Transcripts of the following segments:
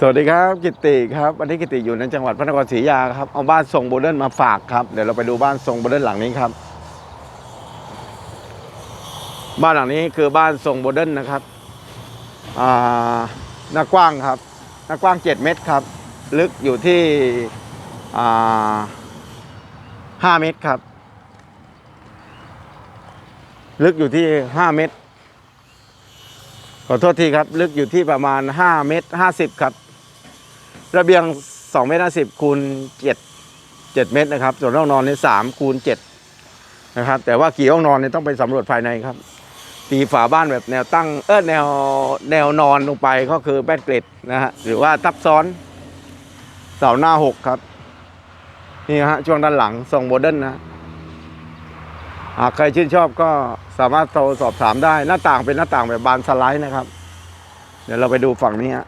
สวัสดีครับกิติครับวันนี้กิติอยู่ในจังหวัดพระนครศรีอยุธยาครับเอาบ้านทรงโมเดิร์นมาฝากครับเดี๋ยวเราไปดูบ้านทรงโมเดิร์นหลังนี้ครับ บ้านหลังนี้คือบ้านทรงโมเดิร์นนะครับอ่าหน้ากว้างครับหน้ากว้าง 7 เมตรครับ ลึกอยู่ที่อ่า5เมตรครับ ลึกอยู่ที่ 5 เมตรขอโทษทีครับ ลึกอยู่ที่ประมาณ 5 เมตร 50 ครับ ระเบียง2เมตร50คูณ7 7เมตรนะครับ ส่วนห้องนอนนี่3คูณ7นะครับ แต่ว่ากี่ห้องนอนเนี่ยต้องไปสำรวจภายในครับ ตีฝาบ้านแบบแนวตั้งเออแนวแนวนอนลงไปก็คือแบดเกรดนะฮะหรือว่าทับซ้อนเสาหน้า6ครับนี่ฮะช่วงด้านหลังทรงโมเดิร์นนะหากใครชื่นชอบก็สามารถโทรสอบถามได้หน้าต่างเป็นหน้าต่างแบบบานสไลด์นะครับ เดี๋ยวเราไปดูฝั่งนี้ฮะ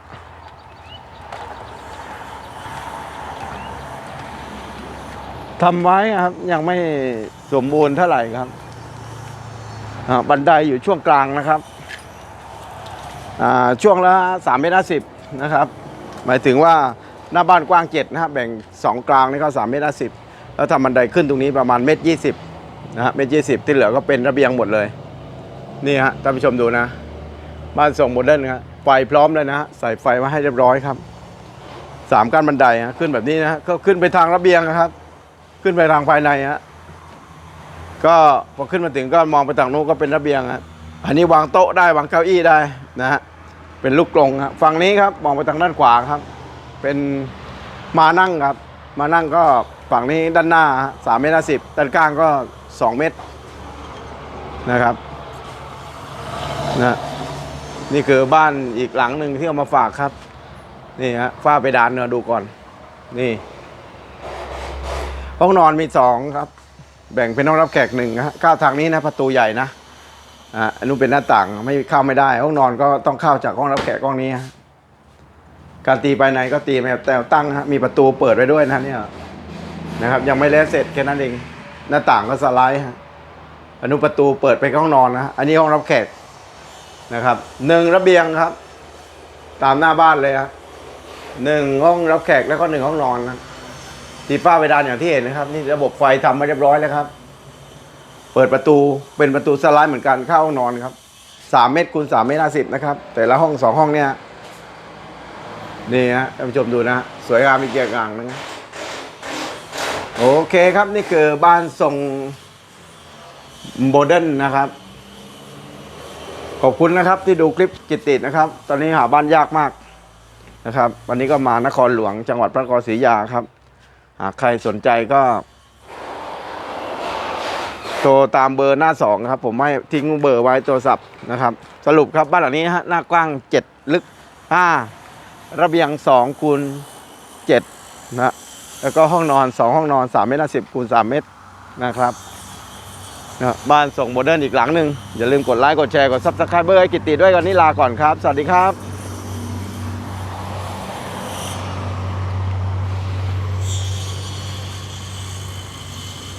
ทำไว้ครับ ยังไม่สมบูรณ์เท่าไหร่ครับบันไดอยู่ช่วงกลางนะครับช่วงละสามเมตรสิบนะครับ หมายถึงว่าหน้าบ้านกว้างเจ็ดนะครับแบ่งสองกลางนี่ก็สามเมตรสิบแล้วทำบันไดขึ้นตรงนี้ประมาณเมตรยี่สิบนะฮะเมตรยี่สิบที่เหลือก็เป็นระเบียงหมดเลย นี่ฮะท่านผู้ชมดูนะ บ้านทรงโมเดิร์นครับไฟพร้อมเลยนะฮะใส่ไฟมาให้เรียบร้อยครับสามกั้นบันไดฮะขึ้นแบบนี้นะก็ขึ้นไปทางระเบียงนะครับ ขึ้นไปทางภายในฮะก็พอขึ้นมาถึงก็มองไปทางโน้นก็เป็นระเบียงฮะอันนี้วางโต๊ะได้วางเก้าอี้ได้นะฮะเป็นลูกกรงครับฝั่งนี้ครับมองไปทางด้านขวาครับ เป็นมานั่งครับ มานั่งก็ฝั่งนี้ด้านหน้าสามเมตรสิบด้านข้างก็สองเมตรนะครับนะนี่คือบ้านอีกหลังหนึ่งที่เอามาฝากครับ นี่ฮะฝ้าไปดานเนื้อดูก่อน นี่ ห้องนอนมีสองครับ แบ่งเป็นห้องรับแขกหนึ่งฮะเข้าทางนี้นะประตูใหญ่นะอ่าอันนู้นเป็นหน้าต่างไม่เข้าไม่ได้ ห้องนอนก็ต้องเข้าจากห้องรับแขกห้องนี้ฮะการตีภายในก็ตีแบบแต่ตั้งฮะมีประตูเปิดไว้ด้วยนะเนี่ยนะครับ ยังไม่แล้วเสร็จแค่นั้นเองหน้าต่างก็สไลด์ฮะอนุประตูเปิดไปห้องนอนนะอันนี้ห้องรับแขกนะครับหนึ่งระเบียงครับ ตามหน้าบ้านเลยครับหนึ่งห้องรับแขกแล้วก็หนึ่งห้องนอนนะ ตีฝ้าเพดานอย่างที่เห็นนะครับ นี่ระบบไฟทำมาเรียบร้อยแล้วครับ เปิดประตูเป็นประตูสไลด์เหมือนกันเข้าห้องนอนครับสามเมตรคูณสามเมตรห้าสิบนะครับ แต่ละห้องสองห้องเนี่ยนี่ฮะท่านผู้ชมดูนะสวยงามมีเกียรติอ่างนะโอเคครับนี่คือบ้านทรงโมเดิร์นนะครับ ขอบคุณนะครับที่ดูคลิปกิตตินะครับ ตอนนี้หาบ้านยากมากนะครับ วันนี้ก็มานครหลวงจังหวัดพระนครศรีอยุธยาครับ หากใครสนใจก็โทรตามเบอร์หน้าสองครับ ผมไม่ทิ้งเบอร์ไว้โทรศัพท์นะครับ สรุปครับบ้านหลังนี้ฮะหน้ากว้างเจ็ดลึกห้าระเบียงสองคูณเจ็ดนะแล้วก็ห้องนอน 2 ห้องนอน 3 เมตรสิบคูณ3เมตรนะครับนะบ้านส่งโมเดิร์นอีกหลังหนึ่งอย่าลืมกดไลค์กดแชร์กดซับสไครเบอร์ให้กิตติด้วยกันนี้ลาก่อนครับ สวัสดีครับ